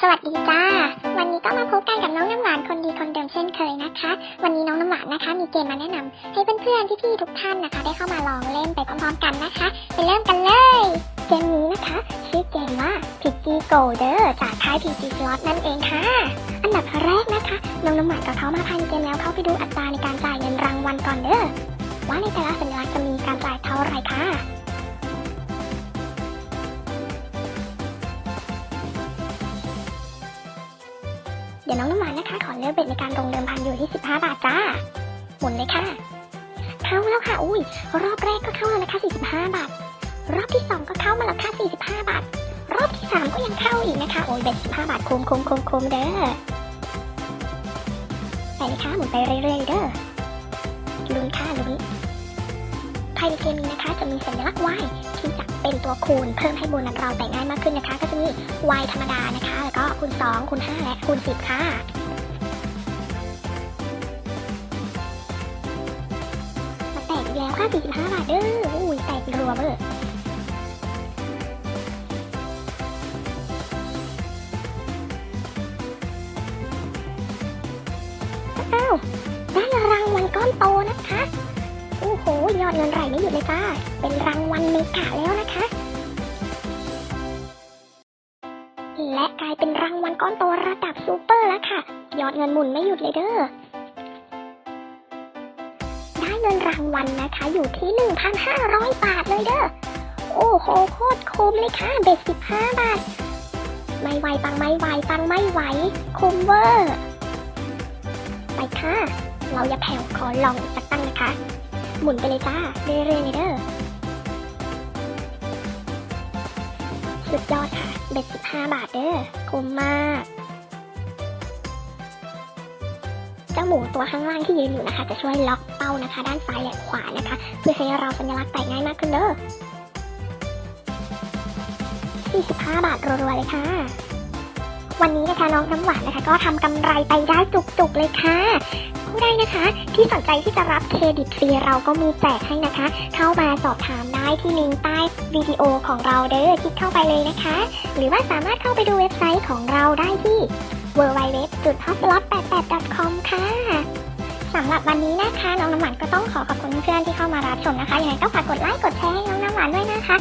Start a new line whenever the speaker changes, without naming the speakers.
สวัสดีจ้า วันนี้ก็มาพบกันกับน้องน้ำหวานคนดีคนเดิมเช่นเคยนะคะ วันนี้น้องน้ำหวานนะคะ มีเกมมาแนะนำให้เพื่อนๆพี่ๆทุกท่านนะคะ ได้เข้ามาลองเล่นไปพร้อมๆกันนะคะ ไปเริ่มกันเลย เกมนี้นะคะชื่อเกมว่า PG Golder จากค่าย PG Slot นั่นเองค่ะ อันดับแรกนะคะน้องน้ำหวานกับเขามาพันเกมแล้วเข้าไปดูอัตราในการจ่ายเงินรางวัลก่อนเด้อว่าในแต่ละสัญลักษณ์จะมีการจ่ายเท่าไหร่ค่ะ เดี๋ยวน้องน้ำหวานนะคะขอเลือกเบ็ดในการลงเดิมพันอยู่ที่ 15 บาทจ้า หมุนเลยค่ะ เข้าแล้วค่ะ อุ้ย รอบแรกก็เข้าแล้วนะคะ 45 บาท รอบที่ 2 ก็เข้ามาแล้วค่ะ 45 บาท รอบที่ 3 ก็ยังเข้าอีกนะคะ โอ้ยเบ็ด 15 บาทคุ้มคุ้มคุ้มคุ้มเด้อไปเลยค่ะหมุนไปเรื่อยๆเด้อ ภายในเกมนี้นะคะ จะมีสัญลักษณ์ Y ที่จะเป็นตัวคูณเพิ่มให้โบนัสเราแต่ง่ายมากขึ้นนะคะ ก็จะมี Y ธรรมดานะคะ แล้วก็คูณ 2 คูณ 5 และคูณ 10 ค่ะมาแตกอีกแล้วค่ะ45 บาทเด้ออุ้ยแตกรัวเบอร์อ้าวได้รางวัลก้อนโตนะคะ อดเงินไหลไม่หยุดเลยจ้า เป็นรางวัลเมกะแล้วนะคะ และกลายเป็นรางวัลก้อนโตระดับซูเปอร์แล้วค่ะ ยอดเงินหมุนไม่หยุดเลยเด้อ ได้เงินรางวัลนะคะอยู่ที่ 1,500 บาทเลยเด้อ โอ้โหโคตรคุ้มเลยค่ะ เบ็ด 15 บาท ไม่ไหวปังไม่ไหวปังไม่ไหวคุ้มเวอร์ ไปค่ะ เราอย่าแผ่วขอลองอีกสักตั้งนะคะ หมุนไปเลยจ้าเรื่อยๆเลยเด้อสุดยอดค่ะเบ็ด15 บาทเด้อคุ้มมาก เจ้าหมูตัวข้างล่างที่ยืนอยู่นะคะ จะช่วยล็อกเป้านะคะ ด้านซ้ายและขวานะคะ เพื่อให้เราสัญลักษณ์แตกง่ายมากขึ้นเด้อ45 บาทรัวๆเลยค่ะ วันนี้นะคะน้องน้ำหวานนะคะ ก็ทำกำไรไปได้จุกๆเลยค่ะผู้ใดนะคะ ที่สนใจที่จะรับเครดิตฟรีเราก็มีแจกให้นะคะ เข้ามาสอบถามได้ที่ลิงก์ใต้วิดีโอของเราเด้อคลิกเข้าไปเลยนะคะ หรือว่าสามารถเข้าไปดูเว็บไซต์ของเราได้ที่ www.hotlot88.com ค่ะสำหรับวันนี้นะคะน้องน้ำหวานก็ต้องขอขอบคุณเพื่อนที่เข้ามารับชมนะคะยังไงก็ฝากกดไลค์กดแชร์ให้น้องน้ำหวานด้วยนะคะ